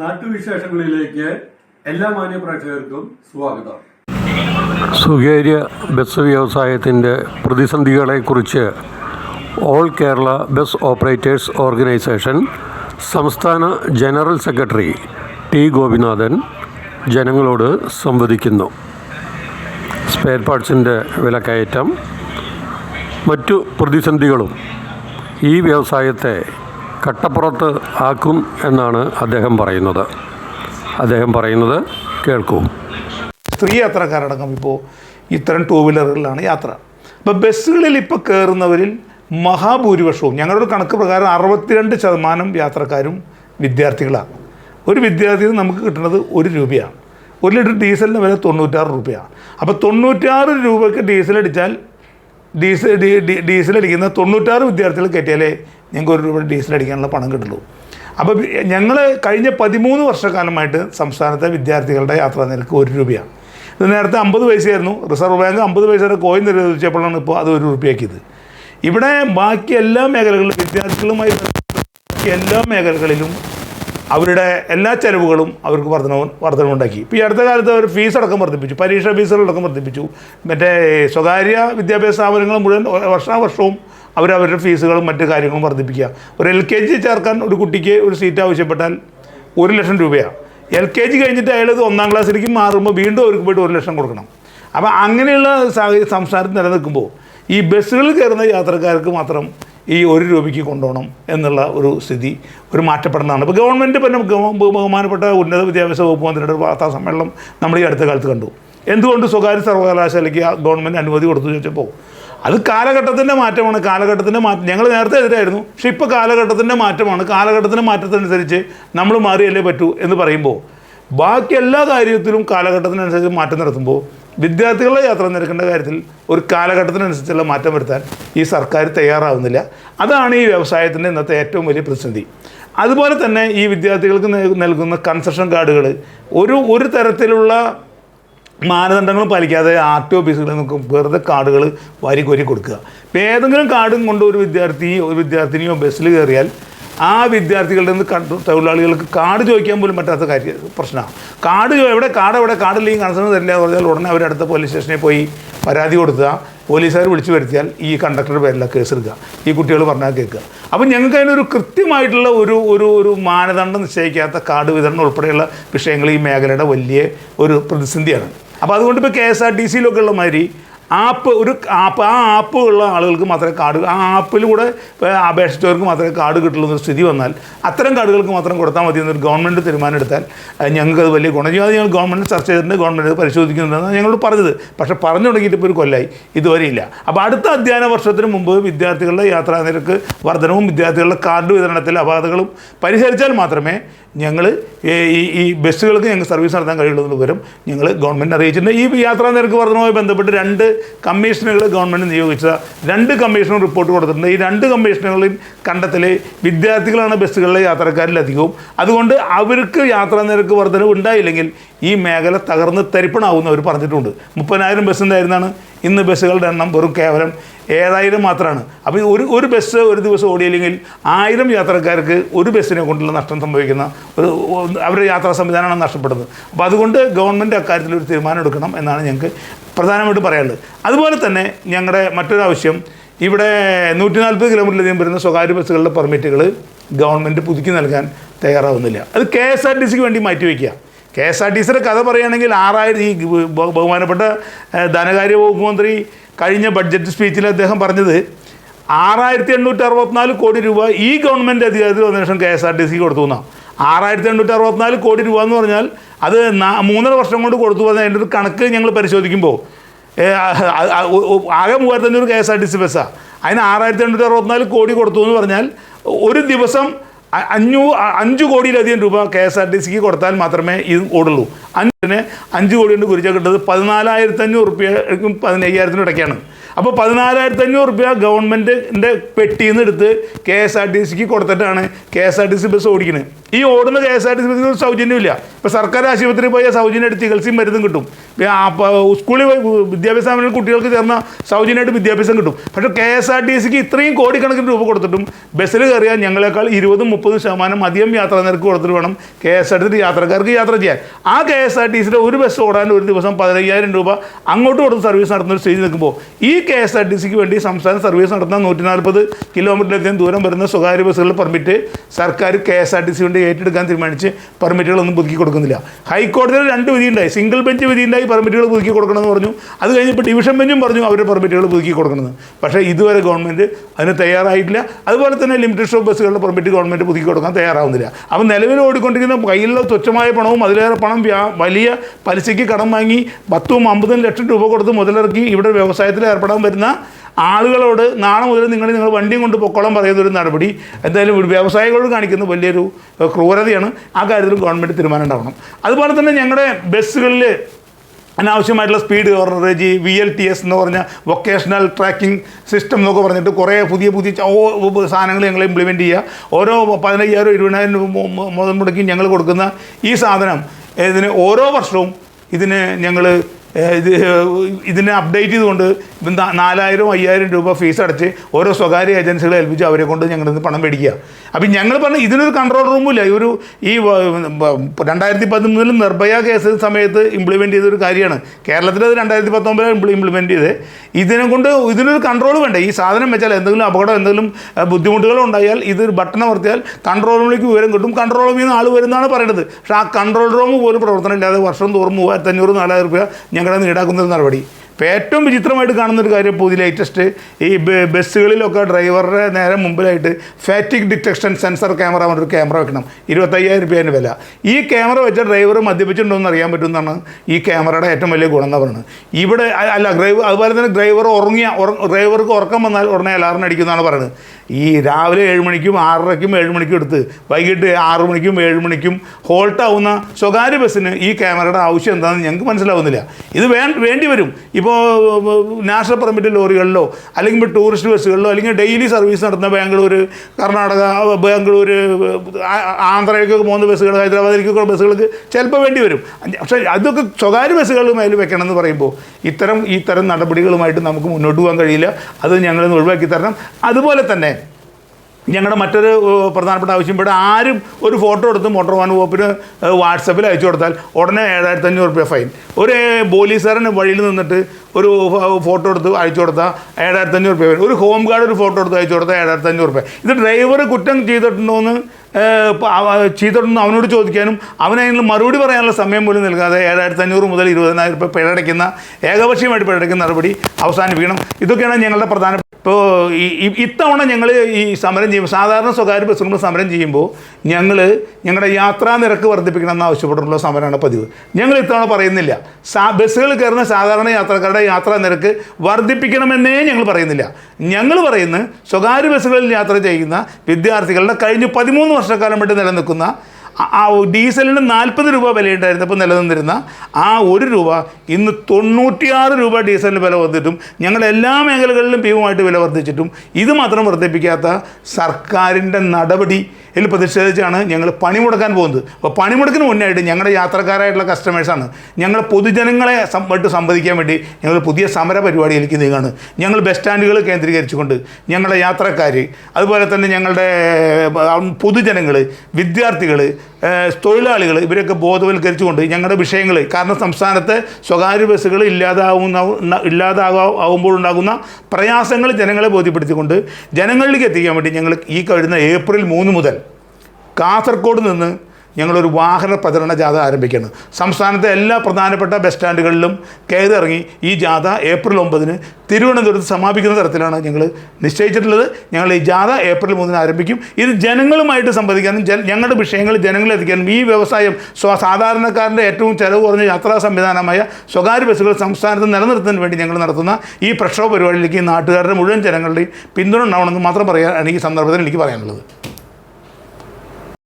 നാട്ടുവിശേഷങ്ങളിലേക്ക് എല്ലാ മാന്യ പ്രേക്ഷകർക്കും സ്വാഗതം. സ്വകാര്യ ബസ് വ്യവസായത്തിന്റെ പ്രതിസന്ധികളെക്കുറിച്ച് all Kerala bus operators organisation സംസ്ഥാന ജനറൽ സെക്രട്ടറി ടി ഗോപിനാഥൻ ജനങ്ങളോട് സംവദിക്കുന്നു. സ്പെയർ പാർട്സിന്റെ വിലക്കയറ്റം മറ്റു പ്രതിസന്ധികളും ഈ വ്യവസായത്തെ കട്ടപ്പുറത്ത് ആക്കും എന്നാണ് അദ്ദേഹം പറയുന്നത്. അദ്ദേഹം പറയുന്നത് കേൾക്കൂ. സ്ത്രീ യാത്രക്കാരടക്കം ഇപ്പോൾ ഇത്തരം ടൂ വീലറുകളിലാണ് യാത്ര. അപ്പോൾ ബസ്സുകളിൽ ഇപ്പോൾ കയറുന്നവരിൽ മഹാഭൂരിപക്ഷവും ഞങ്ങളുടെ കണക്ക് പ്രകാരം അറുപത്തിരണ്ട് ശതമാനം യാത്രക്കാരും വിദ്യാർത്ഥികളാണ്. ഒരു വിദ്യാർത്ഥിക്ക് നമുക്ക് കിട്ടുന്നത് ഒരു രൂപയാണ്. ഒരു ലിറ്റർ ഡീസലിന് വില തൊണ്ണൂറ്റാറ് രൂപയാണ്. അപ്പോൾ തൊണ്ണൂറ്റാറ് രൂപയ്ക്ക് ഡീസൽ അടിച്ചാൽ ഡീസൽ ഡീസൽ അടിക്കുന്ന തൊണ്ണൂറ്റാറ് വിദ്യാർത്ഥികൾ കയറ്റിയാലേ ഞങ്ങൾക്ക് ഒരു രൂപ ഡീസൽ അടിക്കാനുള്ള പണം കിട്ടുള്ളൂ. അപ്പോൾ ഞങ്ങൾ കഴിഞ്ഞ പതിമൂന്ന് വർഷക്കാലമായിട്ട് സംസ്ഥാനത്തെ വിദ്യാർത്ഥികളുടെ യാത്രാ നിരക്ക് ഒരു രൂപയാണ്. ഇത് നേരത്തെ അമ്പത് പൈസയായിരുന്നു. റിസർവ് ബാങ്ക് അമ്പത് പൈസയുടെ കോയിൻ നിരോധിച്ചപ്പോഴാണ് ഇപ്പോൾ അത് ഒരു രൂപയാക്കിയത്. ഇവിടെ ബാക്കി എല്ലാ മേഖലകളിലും വിദ്യാർത്ഥികളുമായി ബാക്കി എല്ലാ മേഖലകളിലും അവരുടെ എല്ലാ ചെലവുകളും അവർക്ക് വർധനവ് വർധനവുണ്ടാക്കി. ഇപ്പോൾ ഈ അടുത്ത കാലത്ത് അവർ ഫീസ് അടക്കം വർദ്ധിപ്പിച്ചു. പരീക്ഷാ ഫീസുകളടക്കം വർദ്ധിപ്പിച്ചു. മറ്റേ സ്വകാര്യ വിദ്യാഭ്യാസ സ്ഥാപനങ്ങൾ മുഴുവൻ വർഷാവർഷവും അവർ അവരുടെ ഫീസുകളും മറ്റു കാര്യങ്ങളും വർദ്ധിപ്പിക്കുക. ഒരു എൽ കെ ജി ചേർക്കാൻ ഒരു കുട്ടിക്ക് ഒരു സീറ്റ് ആവശ്യപ്പെട്ടാൽ ഒരു ലക്ഷം രൂപയാണ്. എൽ കെ ജി കഴിഞ്ഞിട്ട് അയാൾ ഒന്നാം ക്ലാസ്സിലേക്ക് മാറുമ്പോൾ വീണ്ടും അവർക്ക് പോയിട്ട് ഒരു ലക്ഷം കൊടുക്കണം. അപ്പോൾ അങ്ങനെയുള്ള സാഹചര്യം സംസ്ഥാനത്ത് നിലനിൽക്കുമ്പോൾ ഈ ബസ്സുകളിൽ കയറുന്ന യാത്രക്കാർക്ക് മാത്രം ഈ ഒരു രൂപയ്ക്ക് കൊണ്ടുപോകണം എന്നുള്ള ഒരു സ്ഥിതി ഒരു മാറ്റപ്പെടുന്നതാണ് ഇപ്പോൾ ഗവൺമെന്റ് പിന്നെ ബഹുമാനപ്പെട്ട ഉന്നത വിദ്യാഭ്യാസ വകുപ്പ് മന്ത്രിയുടെ ഒരു വാർത്താ സമ്മേളനം നമ്മൾ ഈ അടുത്ത കാലത്ത് കണ്ടു. എന്തുകൊണ്ട് സ്വകാര്യ സർവകലാശാലയ്ക്ക് ഗവൺമെന്റ് അനുമതി കൊടുത്തു ചോദിച്ചപ്പോൾ അത് കാലഘട്ടത്തിന്റെ മാറ്റമാണ് കാലഘട്ടത്തിന്റെ മാറ്റം. ഞങ്ങൾ നേരത്തെ എതിരായിരുന്നു. പക്ഷേ ഇപ്പോൾ കാലഘട്ടത്തിന്റെ മാറ്റമാണ്. കാലഘട്ടത്തിന്റെ മാറ്റത്തിനനുസരിച്ച് നമ്മൾ മാറിയല്ലേ പറ്റൂ എന്ന് പറയുമ്പോൾ ബാക്കി എല്ലാ കാര്യത്തിലും കാലഘട്ടത്തിനനുസരിച്ച് മാറ്റം നടത്തുമ്പോൾ വിദ്യാർത്ഥികളുടെ യാത്ര നിരക്കേണ്ട കാര്യത്തിൽ ഒരു കാലഘട്ടത്തിനനുസരിച്ചുള്ള മാറ്റം വരുത്താൻ ഈ സർക്കാർ തയ്യാറാവുന്നില്ല. അതാണ് ഈ വ്യവസായത്തിന്റെ ഇന്നത്തെ ഏറ്റവും വലിയ പ്രതിസന്ധി. അതുപോലെ തന്നെ ഈ വിദ്യാർത്ഥികൾക്ക് നൽകുന്ന കൺസെഷൻ കാർഡുകൾ ഒരു ഒരു തരത്തിലുള്ള മാനദണ്ഡങ്ങളും പാലിക്കാതെ ആർ ടി ഓഫീസുകളിൽ നിന്നൊക്കെ വെറുതെ കാർഡുകൾ വാരി കോരി കൊടുക്കുക. ഇപ്പം ഏതെങ്കിലും കാർഡും കൊണ്ട് ഒരു വിദ്യാർത്ഥി ഒരു വിദ്യാർത്ഥിനിയോ ബസ്സിൽ കയറിയാൽ ആ വിദ്യാർത്ഥികളുടെ നിന്ന് തൊഴിലാളികൾക്ക് കാർഡ് ചോദിക്കാൻ പോലും പറ്റാത്ത കാര്യം പ്രശ്നമാണ്. കാർഡ് എവിടെ കാർഡ് എവിടെ കാർഡ് കാർഡില്ലെങ്കിൽ കൺസേൺ തരില്ല എന്ന് പറഞ്ഞാൽ ഉടനെ അവർ അടുത്ത പോലീസ് സ്റ്റേഷനിൽ പോയി പരാതി കൊടുത്തുക പോലീസുകാർ വിളിച്ചു വരുത്തിയാൽ ഈ കണ്ടക്ടറുടെ കേസ് എടുക്കുക. ഈ കുട്ടികൾ പറഞ്ഞാൽ കേൾക്കുക. അപ്പം ഞങ്ങൾക്ക് അതിനൊരു കൃത്യമായിട്ടുള്ള ഒരു ഒരു ഒരു മാനദണ്ഡം നിശ്ചയിക്കാത്ത കാർഡ് വിതരണം ഉൾപ്പെടെയുള്ള വിഷയങ്ങൾ ഈ മേഖലയുടെ വലിയ ഒരു പ്രതിസന്ധിയാണ്. അപ്പോൾ അതുകൊണ്ട് ഇപ്പോൾ കെ എസ് ആർ ടി സിയിലൊക്കെ ഉള്ള മാതിരി ആപ്പ് ഒരു ആപ്പ് ആ ആപ്പ് ഉള്ള ആളുകൾക്ക് മാത്രമേ കാർഡ് ആ ആപ്പിലൂടെ അപേക്ഷിച്ചവർക്ക് മാത്രമേ കാർഡ് കിട്ടുള്ളൂ എന്നൊരു സ്ഥിതി വന്നാൽ അത്തരം കാർഡുകൾക്ക് മാത്രം കൊടുത്താൽ മതി എന്നൊരു ഗവൺമെന്റ് തീരുമാനം എടുത്താൽ ഞങ്ങൾക്ക് അത് വലിയ ഗുണം ചെയ്യാതെ ഞങ്ങൾ ഗവൺമെന്റ് ചർച്ച ചെയ്തിട്ടുണ്ട് ഗവൺമെന്റ് പരിശോധിക്കുന്നുണ്ടെന്ന് ഞങ്ങളോട് പറഞ്ഞത്. പക്ഷെ പറഞ്ഞു തുടങ്ങിയിട്ട് ഇപ്പോൾ ഒരു കൊല്ലായി ഇതുവരെ ഇല്ല. അപ്പോൾ അടുത്ത അധ്യയന വർഷത്തിന് മുമ്പ് വിദ്യാർത്ഥികളുടെ യാത്രാ നിരക്ക് വർധനവും വിദ്യാർത്ഥികളുടെ കാർഡ് വിതരണത്തിൽ അപാകതകളും പരിഹരിച്ചാൽ മാത്രമേ ഞങ്ങൾ ഈ ഈ ബസ്സുകൾക്ക് ഞങ്ങൾ സർവീസ് നടത്താൻ കഴിയുള്ളൂ എന്ന് വിവരം ഞങ്ങൾ ഗവൺമെന്റ് അറിയിച്ചിട്ടുണ്ട്. ഈ യാത്രാ നിരക്ക് വർധനവുമായി ബന്ധപ്പെട്ട് രണ്ട് കമ്മീഷനുകൾ ഗവൺമെന്റ് നിയോഗിച്ച രണ്ട് കമ്മീഷനും റിപ്പോർട്ട് കൊടുത്തിട്ടുണ്ട്. ഈ രണ്ട് കമ്മീഷനുകളിൽ കണ്ടെത്തൽ വിദ്യാർത്ഥികളാണ് ബസ്സുകളിലെ യാത്രക്കാരിലധികവും അതുകൊണ്ട് അവർക്ക് യാത്രാ നിരക്ക് വർധനവ് ഉണ്ടായില്ലെങ്കിൽ ഈ മേഖല തകർന്ന് തരിപ്പണാവുമെന്ന് അവർ പറഞ്ഞിട്ടുണ്ട്. മുപ്പതിനായിരം ബസ് ഉണ്ടായിരുന്നാണ്. ഇന്ന് ബസ്സുകളുടെ എണ്ണം വെറും കേവലം ഏഴായിരം മാത്രമാണ് അപ്പോൾ ഒരു ഒരു ബസ് ഒരു ദിവസം ഓടിയില്ലെങ്കിൽ ആയിരം യാത്രക്കാർക്ക് ഒരു ബസ്സിനെ കൊണ്ടുള്ള നഷ്ടം സംഭവിക്കുന്ന ഒരു- അവരുടെ യാത്രാ സംവിധാനമാണ് നഷ്ടപ്പെടുന്നത്. അപ്പോൾ അതുകൊണ്ട് ഗവൺമെന്റ് അക്കാര്യത്തിൽ ഒരു തീരുമാനം എടുക്കണം എന്നാണ് ഞങ്ങൾക്ക് പ്രധാനമായിട്ട് പറയാനുള്ളത്. അതുപോലെ തന്നെ ഞങ്ങളുടെ മറ്റൊരു ആവശ്യം ഇവിടെ നൂറ്റി നാൽപ്പത് കിലോമീറ്ററിലധികം വരുന്ന സ്വകാര്യ ബസ്സുകളുടെ പെർമിറ്റുകൾ ഗവൺമെന്റ് പുതുക്കി നൽകാൻ തയ്യാറാവുന്നില്ല. അത് കെ എസ് ആർ ടി സിക്ക് വേണ്ടി മാറ്റിവെക്കുക കെ എസ് ആർ ടി സിയുടെ കഥ പറയുകയാണെങ്കിൽ ആറായിരം ഈ ബഹുമാനപ്പെട്ട ധനകാര്യ വകുപ്പ് മന്ത്രി കഴിഞ്ഞ ബഡ്ജറ്റ് സ്പീച്ചിൽ അദ്ദേഹം പറഞ്ഞത് ആറായിരത്തി എണ്ണൂറ്റി അറുപത്തിനാല് കോടി രൂപ ഈ ഗവൺമെന്റ് അധികാരത്തിൽ വന്ന ശേഷം കെ എസ് ആർ ടി സിക്ക് കൊടുത്തു എന്നാണ്. ആറായിരത്തി എണ്ണൂറ്റി അറുപത്തിനാല് കോടി രൂപ എന്ന് പറഞ്ഞാൽ അത് മൂന്നര വർഷം കൊണ്ട് കൊടുത്തു പോകുന്ന അതിന്റെ ഒരു കണക്ക് ഞങ്ങൾ പരിശോധിക്കുമ്പോൾ ആകെ മൂവായിരത്തി അഞ്ഞൂറ് K S R T C ബസ്സാണ് അതിന് ആറായിരത്തി എണ്ണൂറ്റി അറുപത്തിനാല് കോടി കൊടുത്തു എന്ന് പറഞ്ഞാൽ ഒരു ദിവസം അഞ്ഞൂ അഞ്ച് കോടിയിലധികം രൂപ കെ എസ് ആർ ടി സിക്ക് കൊടുത്താൽ മാത്രമേ ഇത് ഓടുള്ളൂ. അഞ്ചിന് അഞ്ച് കോടി കൊണ്ട് കുരിച്ചാൽ കിട്ടുന്നത് പതിനാലായിരത്തി അഞ്ഞൂറ് റുപ്യക്കും പതിനയ്യായിരത്തിനും ഇടയ്ക്കാണ്. അപ്പോൾ പതിനാലായിരത്തി അഞ്ഞൂറ് റുപ്യ ഗവൺമെന്റിന്റെ പെട്ടിയിൽ നിന്ന് എടുത്ത് കെ എസ് ആർ ടി സിക്ക് കൊടുത്തിട്ടാണ് K S R T C bus ഓടിക്കുന്നത് ഈ ഓടുന്ന K S R T C ബസ്സിന് സൗജന്യമില്ല. ഇപ്പോൾ സർക്കാർ ആശുപത്രിയിൽ പോയാൽ സൗജന്യമായിട്ട് ചികിത്സയും മരുന്നും കിട്ടും. സ്കൂളിൽ പോയി വിദ്യാഭ്യാസ സ്ഥാപനങ്ങളിൽ കുട്ടികൾക്ക് ചേർന്ന സൗജന്യമായിട്ട് വിദ്യാഭ്യാസം കിട്ടും. പക്ഷേ കെ എസ് ആർ ടി സിക്ക് ഇത്രയും കോടിക്കണക്കിന് രൂപ കൊടുത്തിട്ടും ബസ്സിൽ കയറിയാൽ ഞങ്ങളെക്കാൾ ഇരുപതും മുപ്പതും ശതമാനം അധികം യാത്രാ നിരക്ക് കൊടുത്തിട്ട് വേണം K S R T C യാത്രക്കാർക്ക് യാത്ര ചെയ്യാൻ. ആ കെ എസ് ആർ ടി സിയുടെ ഒരു ബസ് ഓടാൻ ഒരു ദിവസം പതിനയ്യായിരം രൂപ അങ്ങോട്ട് കൊടുത്ത് സർവീസ് നടത്തുന്ന ഒരു സ്റ്റേജ് നിൽക്കുമ്പോൾ ഈ കെ എസ് ആർ ടി സിക്ക് വേണ്ടി സംസ്ഥാന സർവീസ് നടത്തുന്ന നൂറ്റി നാൽപ്പത് കിലോമീറ്ററിലധികം ദൂരം വരുന്ന സ്വകാര്യ ബസ്സുകളുടെ പെർമിറ്റ് സർക്കാർ K S R T C വേണ്ടി ഏറ്റെടുക്കാൻ തീരുമാനിച്ച് പെർമിറ്റുകളൊന്നും പുതുക്കി കൊടുക്കുന്നില്ല. ഹൈക്കോടതിയിൽ രണ്ട് വിധി ഉണ്ടായി സിംഗിൾ ബെഞ്ച് വിധി ഉണ്ടായി പെർമിറ്റുകൾ പുതുക്കി കൊടുക്കണമെന്ന് പറഞ്ഞു. അത് കഴിഞ്ഞപ്പോൾ ഡിവിഷൻ ബെഞ്ചും പറഞ്ഞു അവരുടെ പെർമിറ്റുകൾ പുതുക്കി കൊടുക്കണമെന്ന്. പക്ഷേ ഇതുവരെ ഗവൺമെന്റ് അതിന് തയ്യാറായിട്ടില്ല. അതുപോലെ തന്നെ ലിമിറ്റഡ് ഷോപ്പ് ബസ്സുകളുടെ പെർമിറ്റ് ഗവൺമെന്റ് പുതുക്കി കൊടുക്കാൻ തയ്യാറാവുന്നില്ല. അപ്പം നിലവിൽ ഓടിക്കൊണ്ടിരിക്കുന്ന കയ്യിലുള്ള തുച്ഛമായ പണവും അതിലേറെ പണം വലിയ പലിശയ്ക്ക് കടം വാങ്ങി പത്തും അമ്പതും ലക്ഷം രൂപ കൊടുത്ത് മുതലിറക്കി ഇവിടെ വ്യവസായത്തിൽ ഏർപ്പെടാൻ വരുന്ന ആളുകളോട് നാളെ മുതൽ നിങ്ങൾ നിങ്ങൾ വണ്ടിയും കൊണ്ട് പൊക്കോളം പറയുന്ന ഒരു നടപടി എന്തായാലും വ്യവസായികളോട് കാണിക്കുന്ന വലിയൊരു ക്രൂരതയാണ് ആ കാര്യത്തിൽ ഗവൺമെന്റ് തീരുമാനം ഉണ്ടാവണം. അതുപോലെ തന്നെ ഞങ്ങളുടെ ബസ്സുകളിൽ അനാവശ്യമായിട്ടുള്ള speed coverage V L T S എന്ന് പറഞ്ഞ വൊക്കേഷണൽ ട്രാക്കിംഗ് സിസ്റ്റം എന്നൊക്കെ പറഞ്ഞിട്ട് കുറേ പുതിയ പുതിയ സാധനങ്ങൾ ഞങ്ങൾ ഇംപ്ലിമെന്റ് ചെയ്യുക. ഓരോ പതിനയ്യായിരം ഇരുപതിനായിരം മുതൽ മുടക്കി ഞങ്ങൾ കൊടുക്കുന്ന ഈ സാധനം ഇതിന് ഓരോ വർഷവും ഇതിന് ഞങ്ങൾ ഇത് ഇതിനെ അപ്ഡേറ്റ് ചെയ്തുകൊണ്ട് നാലായിരം അയ്യായിരം രൂപ ഫീസ് അടച്ച് ഓരോ സ്വകാര്യ ഏജൻസികളെ ഏൽപ്പിച്ച് അവരെ കൊണ്ട് ഞങ്ങളിൽ നിന്ന് പണം മേടിക്കുക. അപ്പം ഞങ്ങൾ പറഞ്ഞ ഇതിനൊരു കൺട്രോൾ റൂമില്ല ഒരു ഈ രണ്ടായിരത്തി പതിമൂന്നിൽ നിർഭയ കേസ് സമയത്ത് ഇംപ്ലിമെന്റ് ചെയ്തൊരു കാര്യമാണ്. കേരളത്തിൽ അത് രണ്ടായിരത്തി പത്തൊമ്പതിൽ ഇംപ്ലിമെന്റ് ചെയ്ത് ഇതിനെ കൊണ്ട് ഇതിനൊരു കൺട്രോൾ വേണ്ട. ഈ സാധനം വെച്ചാൽ എന്തെങ്കിലും അപകടം എന്തെങ്കിലും ബുദ്ധിമുട്ടുകളോ ഉണ്ടായാൽ ഇത് ബട്ടൺ അമർത്തിയാൽ കൺട്രോൾ റൂമിലേക്ക് വിവരം കിട്ടും. കൺട്രോൾ റൂമിൽ നിന്ന് ആൾ വരുന്നതാണ് പറയുന്നത് പക്ഷേ ആ കൺട്രോൾ റൂം പോലും പ്രവർത്തനം ഇല്ലാതെ വർഷം തോറും മൂവായിരത്തഞ്ഞൂറ് നാലായിരം രൂപ ഞങ്ങളുടെ ഈടാക്കുന്ന നടപടി. ഇപ്പോൾ ഏറ്റവും വിചിത്രമായിട്ട് കാണുന്ന ഒരു കാര്യം പുതിയ ലേറ്റസ്റ്റ് ഈ ബസ്സുകളിലൊക്കെ ഡ്രൈവറുടെ നേരെ മുമ്പിലായിട്ട് ഫാറ്റിക് ഡിറ്റക്ഷൻ സെൻസർ ക്യാമറ പറഞ്ഞൊരു ക്യാമറ വെക്കണം. ഇരുപത്തയ്യായിരം രൂപേന്റെ വില. ഈ ക്യാമറ വെച്ച ഡ്രൈവർ മദ്യപിച്ചിട്ടുണ്ടോ എന്ന് അറിയാൻ പറ്റുമെന്നാണ് ഈ ക്യാമറയുടെ ഏറ്റവും വലിയ ഗുണം എന്ന് പറയുന്നത്. ഇവിടെ അല്ല ഡ്രൈവർ അതുപോലെ തന്നെ ഡ്രൈവർ ഉറങ്ങിയ ഡ്രൈവർക്ക് ഉറക്കം വന്നാൽ ഉടനെ അലാറിന് അടിക്കുന്നതാണ് പറയുന്നത്. ഈ രാവിലെ ഏഴ് മണിക്കും ആറരയ്ക്കും ഏഴ് മണിക്കും എടുത്ത് വൈകിട്ട് ആറു മണിക്കും ഏഴ് മണിക്കും ഹോൾട്ടാവുന്ന സ്വകാര്യ ബസ്സിന് ഈ ക്യാമറയുടെ ആവശ്യം എന്താണെന്ന് ഞങ്ങൾക്ക് മനസ്സിലാവുന്നില്ല. ഇത് വേണ്ടി വരും. ഇപ്പോൾ നാഷണൽ പെർമിറ്റ് ലോറികളിലോ അല്ലെങ്കിൽ ഇപ്പോൾ ടൂറിസ്റ്റ് ബസ്സുകളിലോ അല്ലെങ്കിൽ ഡെയിലി സർവീസ് നടത്തുന്ന ബാംഗ്ലൂർ കർണാടക ബാംഗ്ലൂർ ആന്ധ്രയിലേക്കൊക്കെ പോകുന്ന ബസ്സുകൾ ഹൈദരാബാദിലേക്കൊക്കെ ബസ്സുകൾക്ക് ചിലപ്പോൾ വേണ്ടി വരും. പക്ഷേ അതൊക്കെ സ്വകാര്യ ബസ്സുകളുമായി വെക്കണം എന്ന് പറയുമ്പോൾ ഇത്തരം ഇത്തരം നടപടികളുമായിട്ട് നമുക്ക് മുന്നോട്ട് പോകാൻ കഴിയില്ല. അത് ഞങ്ങൾ ഒഴിവാക്കി തരണം. അതുപോലെ തന്നെ ഞങ്ങളുടെ മറ്റൊരു പ്രധാനപ്പെട്ട ആവശ്യം ഇവിടെ ആരും ഒരു ഫോട്ടോ എടുത്ത് മോട്ടോർ വാഹന വകുപ്പിന് വാട്സപ്പിൽ അയച്ചു കൊടുത്താൽ ഉടനെ ഏഴായിരത്തി അഞ്ഞൂറ് രൂപ ഫൈൻ. ഒരു പോലീസുകാരൻ വഴിയിൽ നിന്നിട്ട് ഒരു ഫോട്ടോ എടുത്ത് അയച്ചു കൊടുത്താൽ ഏഴായിരത്തി അഞ്ഞൂറ് രൂപ ഒരു ഹോം ഗാർഡ് ഒരു ഫോട്ടോ എടുത്ത് അയച്ചു കൊടുത്താൽ ഏഴായിരത്തി അഞ്ഞൂറ് രൂപ ഇത് ഡ്രൈവർ കുറ്റം ചെയ്തിട്ടുണ്ടോ എന്ന് ഏഹ്, ചെയ്തിട്ടുണ്ടോ അവനോട് ചോദിക്കാനും അവനതിന് മറുപടി പറയാനുള്ള സമയം പോലും നൽകാതെ ഏഴായിരത്തി അഞ്ഞൂറ് മുതൽ ഇരുപതിനായിരം രൂപ പിഴടയ്ക്കുന്ന ഏകപക്ഷീയമായിട്ട് പിഴടയ്ക്കുന്ന നടപടി അവസാനിപ്പിക്കണം. ഇതൊക്കെയാണ് ഞങ്ങളുടെ പ്രധാന ഇപ്പോൾ ഈ ഇത്തവണ ഞങ്ങൾ ഈ സമരം ചെയ്യുമ്പോൾ സാധാരണ സ്വകാര്യ ബസ്സുകൾ സമരം ചെയ്യുമ്പോൾ ഞങ്ങൾ ഞങ്ങളുടെ യാത്രാ നിരക്ക് വർദ്ധിപ്പിക്കണമെന്ന് ആവശ്യപ്പെട്ടിട്ടുള്ള സമരമാണ് പതിവ്. ഞങ്ങൾ ഇത്തവണ പറയുന്നില്ല. സാ ബസ്സുകൾ കയറുന്ന സാധാരണ യാത്രക്കാരുടെ യാത്രാ നിരക്ക് വർദ്ധിപ്പിക്കണമെന്നേ ഞങ്ങൾ പറയുന്നില്ല. ഞങ്ങൾ പറയുന്നത് സ്വകാര്യ ബസ്സുകളിൽ യാത്ര ചെയ്യുന്ന വിദ്യാർത്ഥികളുടെ കഴിഞ്ഞ് പതിമൂന്ന് വർഷക്കാലം വേണ്ടി നിലനിൽക്കുന്ന ആ- ഡീസലിന് നാൽപ്പത് രൂപ വിലയുണ്ടായിരുന്നപ്പോൾ നിലനിന്നിരുന്ന. ആ ഒരു രൂപ ഇന്ന് തൊണ്ണൂറ്റിയാറ് രൂപ ഡീസലിന് വില വർദ്ധിച്ചിട്ടും ഞങ്ങൾ എല്ലാ മേഖലകളിലും ഭീമമായിട്ട് വില വർദ്ധിച്ചിട്ടും ഇത് മാത്രം വർദ്ധിപ്പിക്കാത്ത സർക്കാരിന്റെ നടപടി ഇതിൽ പ്രതിഷേധിച്ചാണ് ഞങ്ങൾ പണിമുടക്കാൻ പോകുന്നത്. അപ്പോൾ പണിമുടക്കിന് മുന്നായിട്ട് ഞങ്ങളുടെ യാത്രക്കാരായിട്ടുള്ള കസ്റ്റമേഴ്സാണ് ഞങ്ങൾ പൊതുജനങ്ങളെ സംബട്ട് സംവദിക്കാൻ വേണ്ടി ഞങ്ങൾ പുതിയ സമര പരിപാടിയിലേക്ക് നീങ്ങാണ്. ഞങ്ങൾ ബസ് സ്റ്റാൻഡുകൾ കേന്ദ്രീകരിച്ചുകൊണ്ട് ഞങ്ങളുടെ യാത്രക്കാർ അതുപോലെ തന്നെ ഞങ്ങളുടെ പൊതുജനങ്ങൾ വിദ്യാർത്ഥികൾ തൊഴിലാളികൾ ഇവരൊക്കെ ബോധവൽക്കരിച്ചുകൊണ്ട് ഞങ്ങളുടെ വിഷയങ്ങൾ കാരണം സംസ്ഥാനത്തെ സ്വകാര്യ ബസ്സുകൾ ഇല്ലാതാവുന്ന ഇല്ലാതാകാ ആകുമ്പോഴുണ്ടാകുന്ന പ്രയാസങ്ങൾ ജനങ്ങളെ ബോധ്യപ്പെടുത്തിക്കൊണ്ട് ജനങ്ങളിലേക്ക് എത്തിക്കാൻ വേണ്ടി ഞങ്ങൾ ഈ കഴിഞ്ഞ ഏപ്രിൽ മൂന്ന് മുതൽ കാസർഗോഡ് നിന്ന് ഞങ്ങളൊരു വാഹന പ്രചരണ ജാഥ ആരംഭിക്കുകയാണ്. സംസ്ഥാനത്തെ എല്ലാ പ്രധാനപ്പെട്ട ബസ് സ്റ്റാൻഡുകളിലും കയറി ഇറങ്ങി ഈ ജാഥ ഏപ്രിൽ ഒമ്പതിന് തിരുവനന്തപുരത്ത് സമാപിക്കുന്ന തരത്തിലാണ് ഞങ്ങൾ നിശ്ചയിച്ചിട്ടുള്ളത്. ഞങ്ങൾ ഈ ജാഥ ഏപ്രിൽ മൂന്നിന് ആരംഭിക്കും. ഇത് ജനങ്ങളുമായിട്ട് സംവദിക്കാനും ജന ഞങ്ങളുടെ വിഷയങ്ങൾ ജനങ്ങളിലെത്തിക്കാനും ഈ വ്യവസായം സ്വ സാധാരണക്കാരന്റെ ഏറ്റവും ചെലവ് കുറഞ്ഞ യാത്രാ സംവിധാനമായ സ്വകാര്യ ബസ്സുകൾ സംസ്ഥാനത്ത് നിലനിർത്തുന്നതിന് വേണ്ടി ഞങ്ങൾ നടത്തുന്ന ഈ പ്രക്ഷോഭ പരിപാടിയിലേക്ക് നാട്ടുകാരുടെ മുഴുവൻ ജനങ്ങളുടെയും പിന്തുണ ഉണ്ടാവണമെന്ന് മാത്രം പറയാൻ ഈ സന്ദർഭത്തിൽ എനിക്ക് പറയാനുള്ളത്.